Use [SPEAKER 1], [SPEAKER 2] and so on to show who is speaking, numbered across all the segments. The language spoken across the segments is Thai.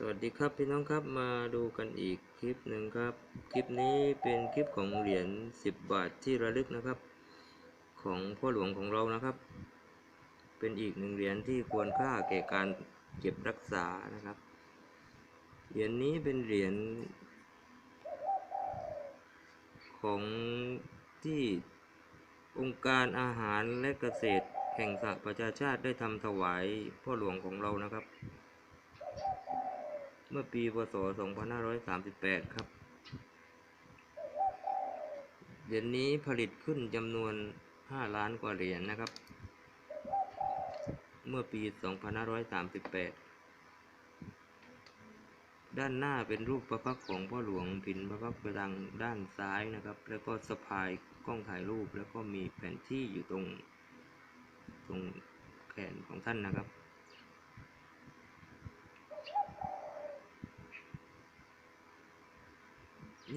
[SPEAKER 1] สวัสดีครับพี่น้องครับมาดูกันอีกคลิปหนึ่งครับ คลิปนี้เป็นคลิปของเหรียญ10 บาทที่ระลึกนะครับ ของพ่อหลวงของเรานะครับ เป็นอีกหนึ่งเหรียญที่ควรค่าแก่การเก็บรักษานะครับเหรียญนี้เป็นเหรียญของที่องค์การอาหารและเกษตรแห่งสหประชาชาติได้ทำถวายพ่อหลวงของเรานะครับ เมื่อปีพศ 2538 ครับ เหรียญนี้ผลิตขึ้นจำนวน 5 ล้านกว่าเหรียญนะครับ เมื่อปี 2538 ด้านหน้าเป็นรูปพระพักของพ่อหลวงผินพระพักตร์ไปทางด้านซ้ายนะครับ แล้วก็สะพายกล้องถ่ายรูปแล้วก็มีแผนที่อยู่ตรงตรงแขนของท่านนะครับ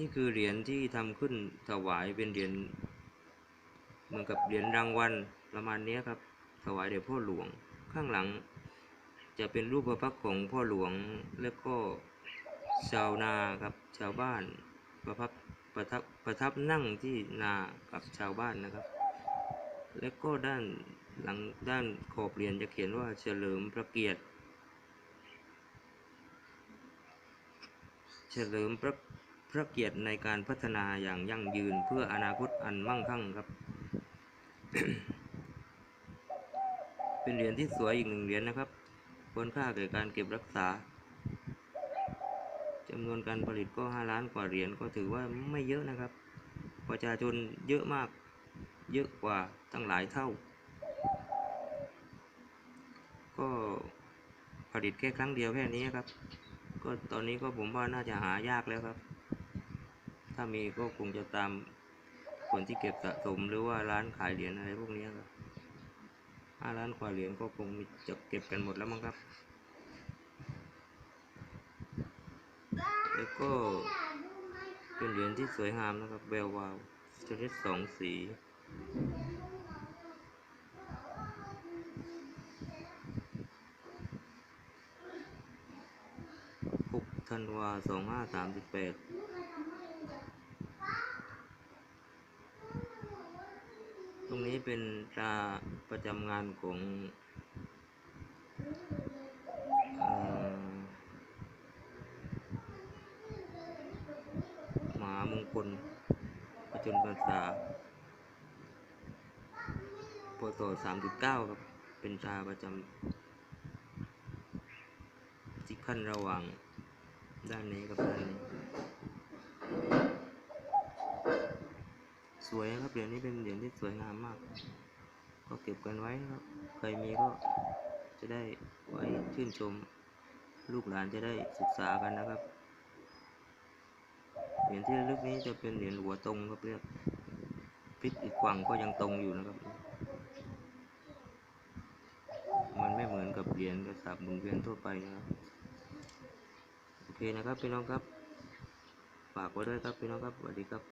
[SPEAKER 1] นี่คือเหรียญที่ทำขึ้นถวายเป็นเหรียญเหมือนกับเหรียญรางวัลประมาณนี้ครับ ถวายแด่พ่อหลวงข้างหลัง จะเป็นรูปพระพักของพ่อหลวงแล้วก็ชาวนาครับชาวบ้านประพักประทับประทับนั่งที่นากับชาวบ้านนะครับ และก็ด้านหลังด้านขอบเหรียญจะเขียนว่าเฉลิมพระเกียรติ เฉลิมพระ พระเกียรติในการพัฒนาอย่างยั่งยืนเพื่ออนาคตอันมั่งคั่งครับ เป็นเหรียญที่สวยอีกหนึ่งเหรียญนะครับควรค่าแก่การเก็บรักษาจำนวนการผลิตก็ 5 ล้านกว่าเหรียญก็ถือว่าไม่เยอะนะครับ ประชาชนเยอะมาก เยอะกว่าตั้งหลายเท่า ก็ผลิตแค่ครั้งเดียวแค่นี้ครับ ก็ตอนนี้ก็ผมว่าน่าจะหายากแล้วครับ ถ้ามีก็คงจะตามคนที่เก็บสะสมหรือว่าร้านขายเหรียญอะไรพวกนี้ครับห้าล้านกว่าเหรียญก็คงมีจะเก็บกันหมดแล้วมั้งครับ แล้วก็เป็นเหรียญที่สวยงามนะครับแวววาวชนิดสองสีหกธันวาสองห้าสามสิบแปด ตรง นี้เป็นตราประจำงานของเอ่อมามงคลประจนภาษาปศสามสิบเก้าครับ เป็นตราประจำที่ขั้นระหว่างด้านนี้กับด้านนี้ ส วยนะครับเหรียญนี้เป็นเหรียญที่สวยงามมาก ก็เก็บกันไว้นะครับใครมีก็จะได้ไว้ชื่นชม ลูกหลานจะได้ศึกษากันนะครับเหรียญที่ลึกนี้จะเป็นเหรียญหัวตรงครับเรียกพิษอีกฝั่งก็ยังตรงอยู่นะครับ มันไม่เหมือนกับเหรียญกระสาบหมุนเวียนทั่วไปนะครับโอเคนะครับพี่น้องครับฝากไว้ด้วยครับพี่น้องครับสวัสดีครับ